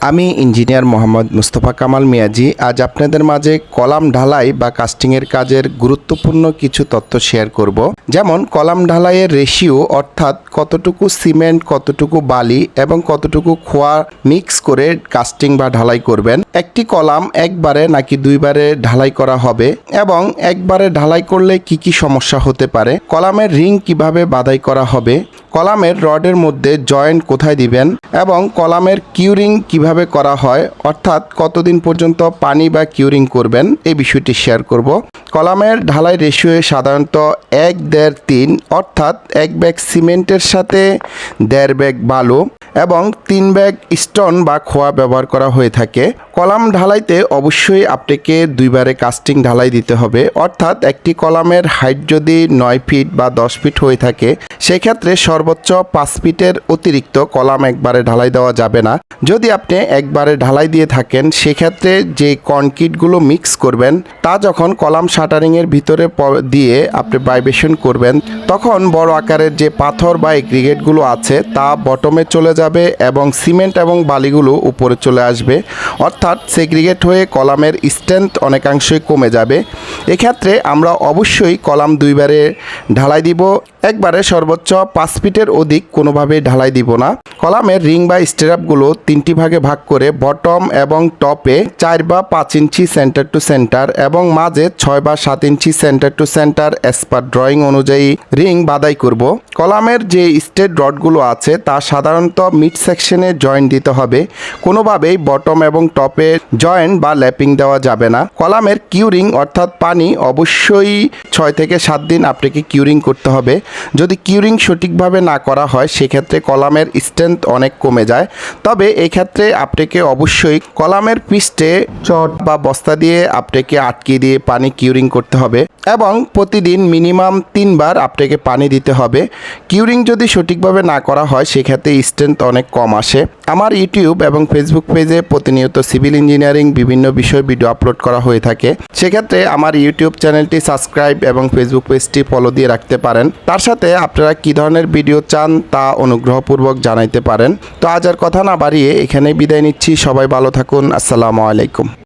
আমি ইঞ্জিনিয়ার মোহাম্মদ মুস্তফা কামাল মিয়াজি। আজ আপনাদের মাঝে কলাম ঢালাই বা কাস্টিংয়ের কাজের গুরুত্বপূর্ণ কিছু তথ্য শেয়ার করব। যেমন, কলাম ঢালাইয়ের রেশিও অর্থাৎ কতটুকু সিমেন্ট, কতটুকু বালি এবং কতটুকু খোয়া মিক্স করে কাস্টিং বা ঢালাই করবেন। একটি কলাম একবারে নাকি দুইবারে ঢালাই করা হবে এবং একবারে ঢালাই করলে কি কি সমস্যা হতে পারে? কলামের রিং কীভাবে বাধাই করা হবে? কলামের রডের মধ্যে জয়েন্ট কোথায় দিবেন এবং কলামের কিউরিং কীভাবে করা হয়, অর্থাৎ কতদিন পর্যন্ত পানি বা কিউরিং করবেন, এই বিষয়টি শেয়ার করব। কলামের ঢালাই রেশিও সাধারণত এক দেড় তিন, অর্থাৎ এক ব্যাগ সিমেন্টের সাথে দেড় ব্যাগ বালু এবং তিন ব্যাগ স্টোন বা খোয়া ব্যবহার করা হয়ে থাকে। কলাম ঢালাইতে অবশ্যই আপনাকে দুইবারে কাস্টিং ঢালাই দিতে হবে, অর্থাৎ একটি কলামের হাইট যদি নয় ফিট বা দশ ফিট হয়ে থাকে, সেক্ষেত্রে সর্বোচ্চ পাঁচ ফিটের অতিরিক্ত কলাম একবারে ঢালাই দেওয়া যাবে না। যদি আপনি একবারে ঢালাই দিয়ে থাকেন, সেক্ষেত্রে যে কনক্রিটগুলো মিক্স করবেন, তা যখন কলাম শাটারিংয়ের ভিতরে দিয়ে আপনি ভাইব্রেশন করবেন, তখন বড় আকারের যে পাথর বা এগ্রিগেটগুলো আছে, তা বটমে চলে যাবে এবং সিমেন্ট এবং বালিগুলো উপরে চলে আসবে। অর্থাৎ সেগ্রিগেট হয়ে কলামের স্ট্রেংথ অনেকাংশই কমে যাবে। এক্ষেত্রে আমরা অবশ্যই কলাম দুইবারে ঢালাই দিব। একবারে সর্বোচ্চ পাঁচ ফিটের অধিক কোনোভাবেই ঢালাই দিব না। কলামের রিং বা স্টেরাপগুলো তিনটি ভাগে ভাগ করে বটম এবং টপে চার বা পাঁচ ইঞ্চি সেন্টার টু সেন্টার এবং মাঝে ছয় বা সাত inch center to center as per drawing অনুযায়ী রিং বাদাই করব। কলামের যে স্টেট রডগুলো আছে তা সাধারণত মিড সেকশনে জয়েন্ট দিতে হবে। কোনোভাবেই বটম এবং টপে জয়েন্ট বা ল্যাপিং দেওয়া যাবে না। কলামের কিউরিং অর্থাৎ পানি অবশ্যই ছয় থেকে সাত দিন আপনাকে কিউরিং করতে হবে। যদি কিউরিং সঠিকভাবে না করা হয়, সেক্ষেত্রে কলামের স্ট্রেংথ অনেক কমে যায়। তবে এক্ষেত্রে আপনাকে অবশ্যই কলামের পৃষ্ঠে চট বা বস্তা দিয়ে আপনাকে আটকে দিয়ে পানি কিউরিং করতে হবে এবং প্রতিদিন মিনিমাম তিনবার আপনাকে পানি দিতে হবে। কিউরিং যদি সঠিকভাবে না করা হয়, সেক্ষেত্রে স্ট্রেংথ অনেক কম আসে। আমার ইউটিউব এবং ফেসবুক পেজে প্রতিনিয়ত সিভিল ইঞ্জিনিয়ারিং বিভিন্ন বিষয় ভিডিও আপলোড করা হয়ে থাকে। সেক্ষেত্রে আমার ইউটিউব চ্যানেলটি সাবস্ক্রাইব এবং ফেসবুক পেজটি ফলো দিয়ে রাখতে পারেন। তার সাথে আপনারা কী ধরনের ভিডিও চান তা অনুগ্রহপূর্বক জানাইতে পারেন। তো আজ আর কথা না বাড়িয়ে এখানেই বিদায় নিচ্ছি। সবাই ভালো থাকুন। আসসালামু আলাইকুম।